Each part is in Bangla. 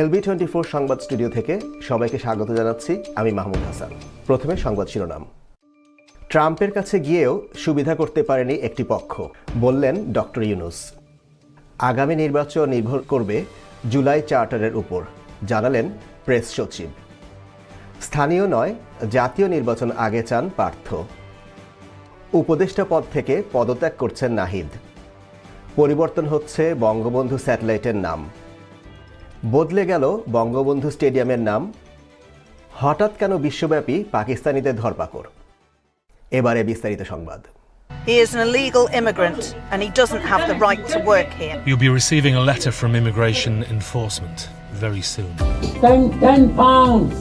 এলবি টোয়েন্টি ফোর সংবাদ স্টুডিও থেকে সবাইকে স্বাগত জানাচ্ছি আমি মাহমুদ হাসান। প্রথমে সংবাদ শিরোনাম। ট্রাম্পের কাছে গিয়েও সুবিধা করতে পারেনি একটি পক্ষ, বললেন ডক্টর ইউনুস। আগামী নির্বাচন নির্ভর করবে জুলাই চার্টারের উপর, জানালেন প্রেস সচিব। স্থানীয় নয়, জাতীয় নির্বাচন আগে চান পার্থ। উপদেষ্টা পদ থেকে পদত্যাগ করছেন নাহিদ। পরিবর্তন হচ্ছে বঙ্গবন্ধু স্যাটেলাইটের নাম। বদলে গেল বঙ্গবন্ধু স্টেডিয়ামের নাম হঠাৎ কেন বিশ্বব্যাপী পাকিস্তানিদের ধরপাকড় এবারে বিস্তারিত সংবাদ He is an illegal immigrant and he doesn't have the right to work here. You'll be receiving a letter from immigration enforcement very soon. Ten, ten pounds.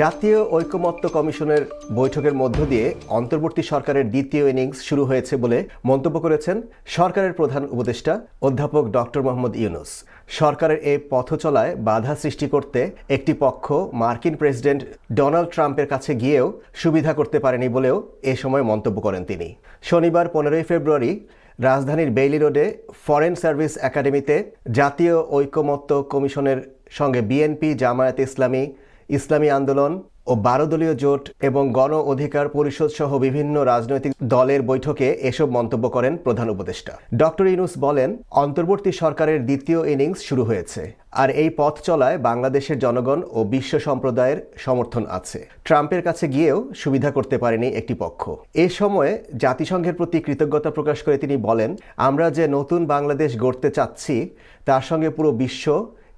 জাতীয় ঐকমত্য কমিশনের বৈঠকের মধ্য দিয়ে অন্তর্বর্তী সরকারের দ্বিতীয় ইনিংস শুরু হয়েছে বলে মন্তব্য করেছেন সরকারের প্রধান উপদেষ্টা অধ্যাপক ডক্টর মোহাম্মদ ইউনুস। সরকারের এই পথ চলায় বাধা সৃষ্টি করতে একটি পক্ষ মার্কিন প্রেসিডেন্ট ডোনাল্ড ট্রাম্পের কাছে গিয়েও সুবিধা করতে পারেনি বলেও এ সময় মন্তব্য করেন তিনি। শনিবার পনেরোই ফেব্রুয়ারি রাজধানীর বেইলি রোডে ফরেন সার্ভিস একাডেমিতে জাতীয় ঐকমত্য কমিশনের সঙ্গে বিএনপি, জামায়াত ইসলামী ইসলামী আন্দোলন ও বারো দলীয় জোট এবং গণ অধিকার পরিষদ সহ বিভিন্ন রাজনৈতিক দলের বৈঠকে এসব মন্তব্য করেন প্রধান উপদেষ্টা। ডক্টর ইনুস বলেন, অন্তর্বর্তী সরকারের দ্বিতীয় ইনিংস শুরু হয়েছে, আর এই পথ চলায় বাংলাদেশের জনগণ ও বিশ্ব সম্প্রদায়ের সমর্থন আছে। ট্রাম্পের কাছে গিয়েও সুবিধা করতে পারেনি একটি পক্ষ। এ সময়ে জাতিসংঘের প্রতি কৃতজ্ঞতা প্রকাশ করে তিনি বলেন, আমরা যে নতুন বাংলাদেশ গড়তে চাচ্ছি, তার সঙ্গে পুরো বিশ্ব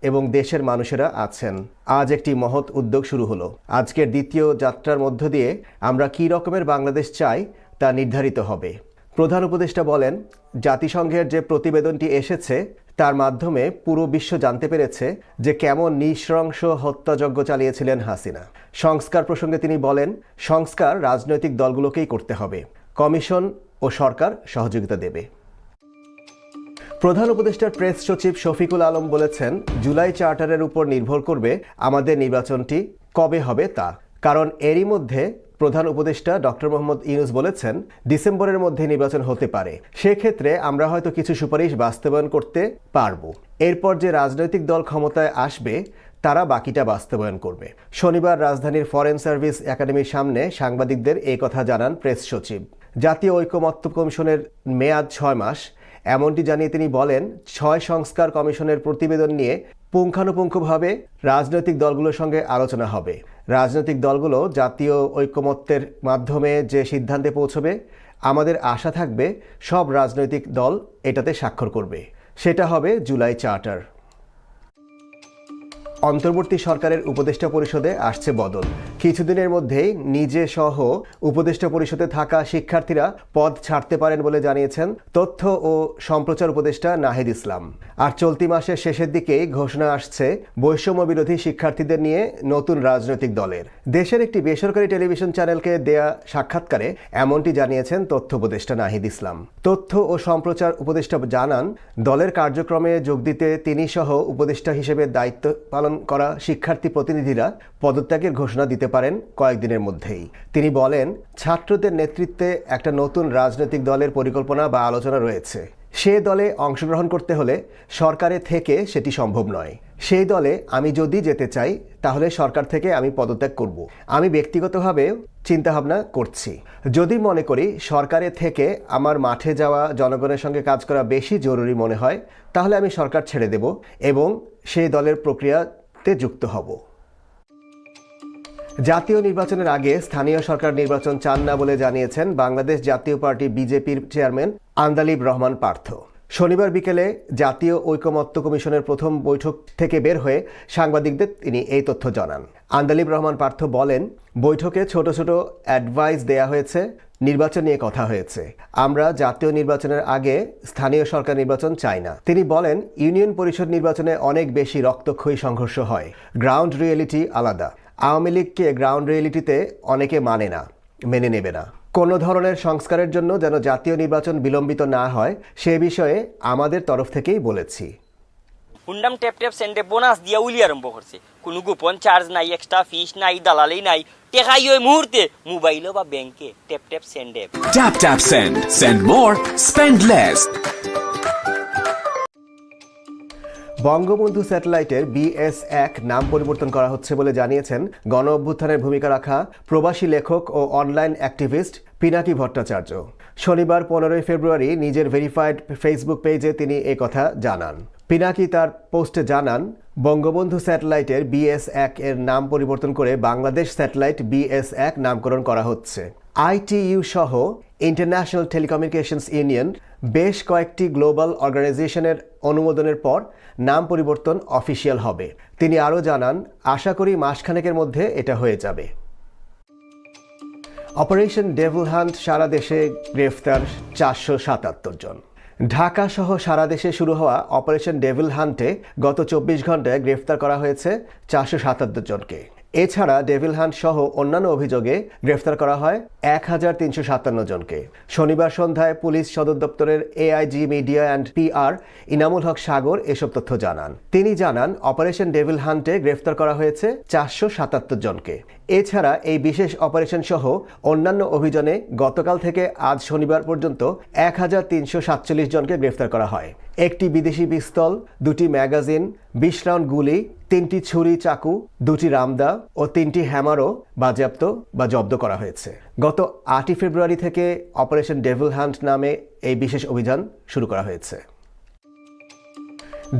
এবং দেশের মানুষেরা আছেন। আজ একটি মহৎ উদ্যোগ শুরু হলো। আজকের দ্বিতীয় যাত্রার মধ্য দিয়ে আমরা কী রকমের বাংলাদেশ চাই তা নির্ধারিত হবে। প্রধান উপদেষ্টা বলেন, জাতিসংঘের যে প্রতিবেদনটি এসেছে, তার মাধ্যমে পুরো বিশ্ব জানতে পেরেছে যে কেমন নৃশংস হত্যাযজ্ঞ চালিয়েছিলেন হাসিনা। সংস্কার প্রসঙ্গে তিনি বলেন, সংস্কার রাজনৈতিক দলগুলোকেই করতে হবে। কমিশন ও সরকার সহযোগিতা দেবে। প্রধান উপদেষ্টার প্রেস সচিব শফিকুল আলম বলেছেন, জুলাই চার্টারের উপর নির্ভর করবে আমাদের নির্বাচনটি কবে হবে তা। কারণ এরই মধ্যে প্রধান উপদেষ্টা ডক্টর মোহাম্মদ ইউনুস বলেছেন, ডিসেম্বরের মধ্যে নির্বাচন হতে পারে। সেক্ষেত্রে আমরা হয়তো কিছু সুপারিশ বাস্তবায়ন করতে পারব। এরপর যে রাজনৈতিক দল ক্ষমতায় আসবে, তারা বাকিটা বাস্তবায়ন করবে। শনিবার রাজধানীর ফরেন সার্ভিস একাডেমির সামনে সাংবাদিকদের এই কথা জানান প্রেস সচিব। জাতীয় ঐকমত্য কমিশনের মেয়াদ ছয় মাস এমনটি জানিয়ে তিনি বলেন, ছয় সংস্কার কমিশনের প্রতিবেদন নিয়ে পুঙ্খানুপুঙ্খভাবে রাজনৈতিক দলগুলোর সঙ্গে আলোচনা হবে। রাজনৈতিক দলগুলো জাতীয় ঐক্যমত্যের মাধ্যমে যে সিদ্ধান্তে পৌঁছবে, আমাদের আশা থাকবে সব রাজনৈতিক দল এটাতে স্বাক্ষর করবে। সেটা হবে জুলাই চার্টার। অন্তর্বর্তী সরকারের উপদেষ্টা পরিষদে আসছে বদল। কিছুদিনের মধ্যেই নিজে সহ উপদেষ্টা পরিষদে থাকা শিক্ষার্থীরা পদ ছাড়তে পারেন বলে জানিয়েছেন তথ্য ও সম্প্রচার উপদেষ্টা নাহিদ ইসলাম। আর চলতি মাসের শেষের দিকেই ঘোষণা আসছে বৈষম্য বিরোধী শিক্ষার্থীদের নিয়ে নতুন রাজনৈতিক দলের। দেশের একটি বেসরকারি টেলিভিশন চ্যানেলকে দেয়া সাক্ষাৎকারে এমনটি জানিয়েছেন তথ্য উপদেষ্টা নাহিদ ইসলাম। তথ্য ও সম্প্রচার উপদেষ্টা জানান, দলের কার্যক্রমে যোগ দিতে তিনি সহ উপদেষ্টা হিসেবে দায়িত্ব পালন করা শিক্ষার্থী প্রতিনিধিরা পদত্যাগের ঘোষণা দিতে পারেন কয়েকদিনের মধ্যেই। তিনি বলেন, ছাত্রদের নেতৃত্বে একটা নতুন রাজনৈতিক দলের পরিকল্পনা বা আলোচনা রয়েছে। সে দলে অংশগ্রহণ করতে হলে সরকারে থেকে সেটি সম্ভব নয়। সেই দলে আমি যদি যেতে চাই, তাহলে সরকার থেকে আমি পদত্যাগ করব। আমি ব্যক্তিগতভাবে চিন্তাভাবনা করছি। যদি মনে করি সরকারে থেকে আমার মাঠে যাওয়া জনগণের সঙ্গে কাজ করা বেশি জরুরি মনে হয়, তাহলে আমি সরকার ছেড়ে দেব এবং সেই দলের প্রক্রিয়াতে যুক্ত হব। জাতীয় নির্বাচনের আগে স্থানীয় সরকার নির্বাচন চান না বলে জানিয়েছেন বাংলাদেশ জাতীয় পার্টি বিজেপির চেয়ারম্যান আন্দালিব রহমান পার্থ। শনিবার বিকেলে জাতীয় ঐকমত্য কমিশনের প্রথম বৈঠক থেকে বের হয়ে সাংবাদিকদের তিনি এই তথ্য জানান। আন্দালিব রহমান পার্থ বলেন, বৈঠকে ছোট ছোট অ্যাডভাইস দেয়া হয়েছে, নির্বাচন নিয়ে কথা হয়েছে। আমরা জাতীয় নির্বাচনের আগে স্থানীয় সরকার নির্বাচন চাই না। তিনি বলেন, ইউনিয়ন পরিষদ নির্বাচনে অনেক বেশি রক্তক্ষয়ী সংঘর্ষ হয়। গ্রাউন্ড রিয়েলিটি আলাদা। আওয়ামী লীগকে গ্রাউন্ড রিয়েলিটিতে অনেকে মানে না, মেনে নেবে না। কোনো ধরনের সংস্কারের জন্য যেন জাতীয় নির্বাচন বিলম্বিত না হয় সে বিষয়ে আমাদের তরফ থেকেই বলেছি। হুন্ডাম টেপ টেপ সেন্ডে বোনাস দিয়া উলি আরম্ভ করছে। কোনো গোপন চার্জ নাই এক্সট্রা ফিস নাই দালালি নাই। টেকাই ওই মুহূর্তে মোবাইলও বা ব্যাংকে tap tap সেন্ডে tap tap send send more spend less. Bangabandhu স্যাটেলাইটের বিএস এক নাম পরিবর্তন করা হচ্ছে বলে জানিয়েছেন গণ অভ্যুত্থানের ভূমিকা রাখা প্রবাসী লেখক ও অনলাইন অ্যাক্টিভিস্ট পিনাকি ভট্টাচার্য। শনিবার পনেরোই ফেব্রুয়ারি নিজের ভেরিফাইড ফেসবুক পেজে তিনি এ কথা জানান। পিনাকি তার পোস্টে জানান, বঙ্গবন্ধু স্যাটেলাইটের বিএস এক এর নাম পরিবর্তন করে বাংলাদেশ স্যাটেলাইট বিএস এক নামকরণ করা হচ্ছে। আইটিইউ সহ ইন্টারন্যাশনাল টেলিকমিউনিকেশনস ইউনিয়ন বেশ কয়েকটি গ্লোবাল অর্গানাইজেশনের অনুমোদনের পর নাম পরিবর্তন অফিসিয়াল হবে। তিনি আরও জানান, আশা করি মাসখানেকের মধ্যে এটা হয়ে যাবে। অপারেশন ডেভিল হান্ট সারা দেশে গ্রেফতার চারশো সাতাত্তর জন। ঢাকা সহ সারা দেশে শুরু হওয়া অপারেশন ডেভিল হান্টে গত চব্বিশ ঘন্টায় গ্রেফতার করা হয়েছে চারশো সাতাত্তর জনকে। এছাড়া ডেভিল হান্ট সহ অন্যান্য অভিযোগে গ্রেফতার করা হয় এক হাজার তিনশো সাতান্ন জনকে। শনিবার সন্ধ্যায় পুলিশ সদর দপ্তরের AIG media and PR Inamul Haque Sagar এসব তথ্য জানান। তিনি জানান, অপারেশন ডেভিল হান্টে গ্রেফতার করা হয়েছে চারশো সাতাত্তর জনকে। এছাড়া এই বিশেষ অপারেশন সহ অন্যান্য অভিযানে গতকাল থেকে আজ শনিবার পর্যন্ত এক হাজার তিনশো সাতচল্লিশ জনকে গ্রেফতার করা হয়। একটি বিদেশি পিস্তল, দুটি ম্যাগাজিন, বিশ রাউন্ড গুলি, তিনটি ছুরি চাকু, দুটি রামদা ও তিনটি হ্যামারও বাজেয়াপ্ত বা জব্দ করা হয়েছে। গত আটই ফেব্রুয়ারি থেকে অপারেশন ডেভিল হান্ট নামে এই বিশেষ অভিযান শুরু করা হয়েছে।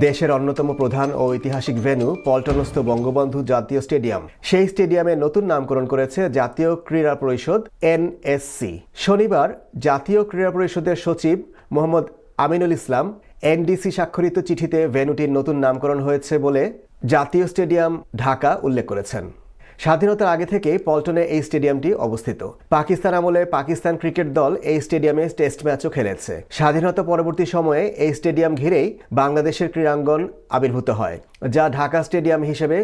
দেশের অন্যতম প্রধান ও ঐতিহাসিক ভেন্যু পল্টনস্থ বঙ্গবন্ধু জাতীয় স্টেডিয়াম। সেই স্টেডিয়ামে নতুন নামকরণ করেছে জাতীয় ক্রীড়া পরিষদ এনএসসি। শনিবার জাতীয় ক্রীড়া পরিষদের সচিব মোহাম্মদ আমিনুল ইসলাম এনডিসি স্বাক্ষরিত চিঠিতে ভেন্যুটির নতুন নামকরণ হয়েছে বলে জাতীয় স্টেডিয়াম ঢাকা উল্লেখ করেছেন। স্বাধীনতার আগে থেকে পল্টনে এই স্টেডিয়ামটি অবস্থিত। পাকিস্তান আমলে পাকিস্তান ক্রিকেট দল এই স্টেডিয়ামে টেস্ট ম্যাচও খেলেছে। স্বাধীনতা পরবর্তী সময়ে এই স্টেডিয়াম ঘিরেই বাংলাদেশের ক্রীড়াঙ্গন আবির্ভূত হয়, যা ঢাকা স্টেডিয়াম হিসেবে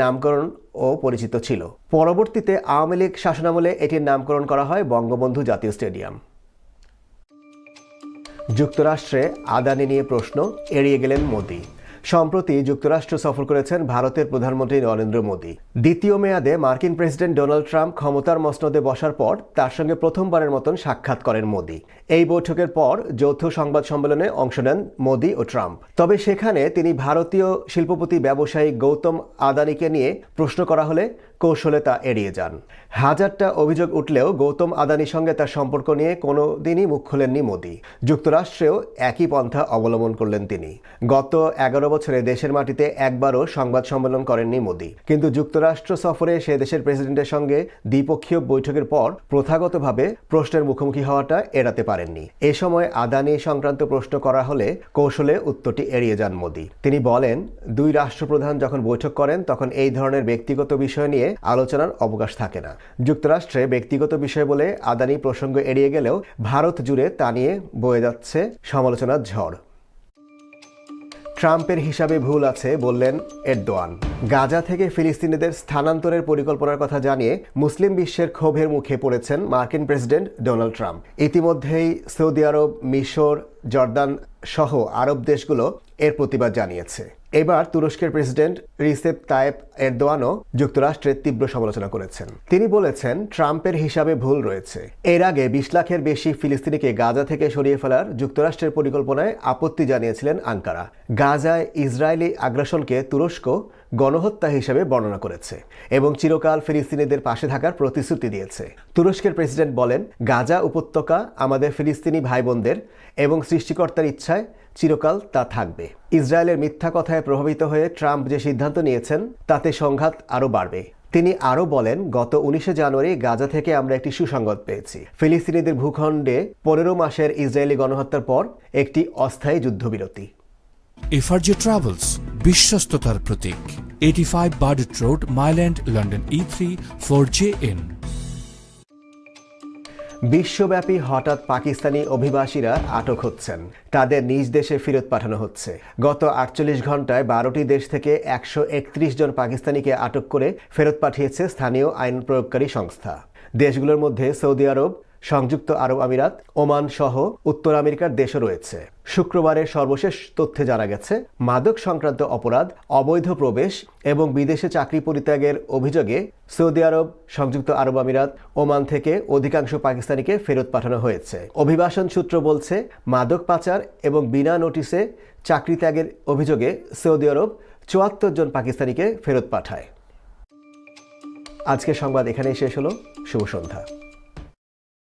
নামকরণ ও পরিচিত ছিল। পরবর্তীতে আওয়ামী লীগ শাসনামলে এটির নামকরণ করা হয় বঙ্গবন্ধু জাতীয় স্টেডিয়াম। যুক্তরাষ্ট্রে আদানি নিয়ে প্রশ্ন, এড়িয়ে গেলেন মোদি। সম্প্রতি যুক্তরাষ্ট্র সফর করেছেন ভারতের প্রধানমন্ত্রী নরেন্দ্র মোদী। দ্বিতীয় মেয়াদে মার্কিন প্রেসিডেন্ট ডোনাল্ড ট্রাম্প ক্ষমতার মসনদে বসার পর তার সঙ্গে প্রথমবারের মতন সাক্ষাৎ করেন মোদী। এই বৈঠকের পর যৌথ সংবাদ সম্মেলনে অংশ নেন মোদী ও ট্রাম্প। তবে সেখানে তিনি ভারতীয় শিল্পপতি ব্যবসায়ী গৌতম আদানিকে নিয়ে প্রশ্ন করা হলে কৌশলে তা এড়িয়ে যান। হাজারটা অভিযোগ উঠলেও গৌতম আদানির সঙ্গে তার সম্পর্ক নিয়ে কোনো দিনই মুখ খোলেননি মোদি। যুক্তরাষ্ট্রেও একই পন্থা অবলম্বন করলেন তিনি। গত এগারো বছরে দেশের মাটিতে একবারও সংবাদ সম্মেলন করেননি মোদি। কিন্তু যুক্তরাষ্ট্র সফরে সে দেশের প্রেসিডেন্টের সঙ্গে দ্বিপক্ষীয় বৈঠকের পর প্রথাগতভাবে প্রশ্নের মুখোমুখি হওয়াটা এড়াতে পারেননি। এ সময় আদানি সংক্রান্ত প্রশ্ন করা হলে কৌশলে উত্তরটি এড়িয়ে যান মোদি। তিনি বলেন, দুই রাষ্ট্রপ্রধান যখন বৈঠক করেন, তখন এই ধরনের ব্যক্তিগত বিষয় নিয়ে আলোচনার অবকাশ থাকে না। যুক্তরাষ্ট্রে ব্যক্তিগত বিষয় বলে আদানি প্রসঙ্গ এড়িয়ে গেলেও ভারত জুড়ে তা নিয়ে বয়ে যাচ্ছে সমালোচনার ঝড়। ট্রাম্পের হিসাবে ভুল আছে বললেন এরদোয়ান। গাজা থেকে ফিলিস্তিনিদের স্থানান্তরের পরিকল্পনার কথা জানিয়ে মুসলিম বিশ্বের ক্ষোভের মুখে পড়েছেন মার্কিন প্রেসিডেন্ট ডোনাল্ড ট্রাম্প। ইতিমধ্যেই সৌদি আরব, মিশর, জর্দান সহ আরব দেশগুলো এর প্রতিবাদ জানিয়েছে। এবার তুরস্কের প্রেসিডেন্ট রিসেপ তায়েব এরদোয়ানও যুক্তরাষ্ট্রের তীব্র সমালোচনা করেছেন। তিনি বলেছেন, ট্রাম্পের হিসাবে ভুল রয়েছে। এর আগে বিশ লাখের বেশি ফিলিস্তিনিকে গাজা থেকে সরিয়ে ফেলার যুক্তরাষ্ট্রের পরিকল্পনায় আপত্তি জানিয়েছিলেন আঙ্কারা। গাজায় ইসরায়েলি আগ্রাসনকে তুরস্ক গণহত্যা হিসেবে বর্ণনা করেছে এবং চিরকাল ফিলিস্তিনিদের পাশে থাকার প্রতিশ্রুতি দিয়েছে। তুরস্কের প্রেসিডেন্ট বলেন, গাজা উপত্যকা আমাদের ফিলিস্তিনি ভাই বোনদের এবং সৃষ্টিকর্তার ইচ্ছায় চিরকাল তা থাকবে। ইসরায়েলের মিথ্যা কথায় প্রভাবিত হয়ে ট্রাম্প যে সিদ্ধান্ত নিয়েছেন, তাতে সংঘাত আরও বাড়বে। তিনি আরও বলেন, গত উনিশে জানুয়ারি গাজা থেকে আমরা একটি সুসংবাদ পেয়েছি। ফিলিস্তিনিদের ভূখণ্ডে পনেরো মাসের ইসরায়েলি গণহত্যার পর একটি অস্থায়ী যুদ্ধবিরতি। এফআরজে ট্রাভেলস বিশ্বস্ততার প্রতীক eighty five Burdett road Mile End London E three four J N বিশ্বব্যাপী হঠাৎ পাকিস্তানি অভিবাসীরা আটক হচ্ছেন। তাদের নিজ দেশে ফেরত পাঠানো হচ্ছে। গত আটচল্লিশ ঘন্টায় বারোটি দেশ থেকে একশো একত্রিশ জন পাকিস্তানিকে আটক করে ফেরত পাঠিয়েছে স্থানীয় আইন প্রয়োগকারী সংস্থা। দেশগুলোর মধ্যে সৌদি আরব সংযুক্ত আরব আমিরাত, ওমান সহ উত্তর আমেরিকার দেশও রয়েছে। শুক্রবারের সর্বশেষ তথ্যে জানা গেছে, মাদক সংক্রান্ত অপরাধ, অবৈধ প্রবেশ এবং বিদেশে চাকরি পরিত্যাগের অভিযোগে সৌদি আরব, সংযুক্ত আরব আমিরাত, ওমান থেকে অধিকাংশ পাকিস্তানিকে ফেরত পাঠানো হয়েছে। অভিবাসন সূত্র বলছে, মাদক পাচার এবং বিনা নোটিশে চাকরি ত্যাগের অভিযোগে সৌদি আরব চুয়াত্তর জন পাকিস্তানিকে ফেরত পাঠায়। আজকের সংবাদ এখানেই শেষ হলো। শুভ সন্ধ্যা।